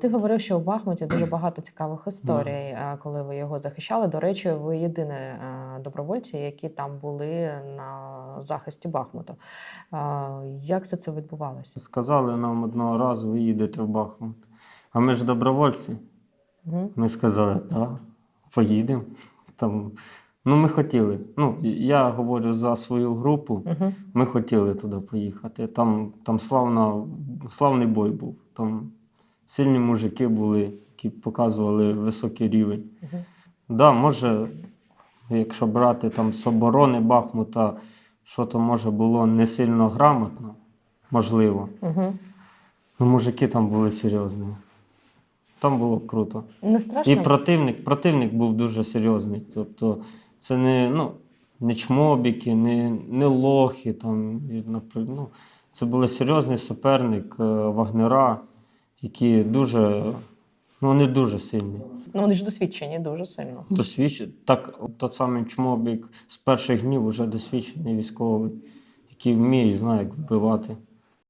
Ти говорив, що у Бахмуті дуже багато цікавих історій, коли ви його захищали. До речі, ви єдині добровольці, які там були на захисті Бахмуту. Як все це відбувалося? Сказали нам одного разу, ви їдете в Бахмут. А ми ж добровольці. Мгм. Ми сказали, так, поїдемо. Там, ну, ми хотіли. Ну, я говорю за свою групу. Мгм. Ми хотіли туди поїхати. Там, там славна, славний бой був. Там сильні мужики були, які показували високий рівень. Мгм. Да, може, якщо брати там з оборони Бахмута, що то може було не сильно грамотно, можливо. Мгм. Ну, мужики там були серйозні. Там було круто. Не страшно? І противник, противник був дуже серйозний. Тобто, це не, ну, не чмобіки, не, не лохи. Там, і, ну, це були серйозний суперник е, Вагнера, які дуже, ну, вони дуже сильні. Ну, вони ж досвідчені дуже сильно. Досвідчені. Так, тот самий чмобік з перших днів вже досвідчений військовий, який вміє і знає, як вбивати.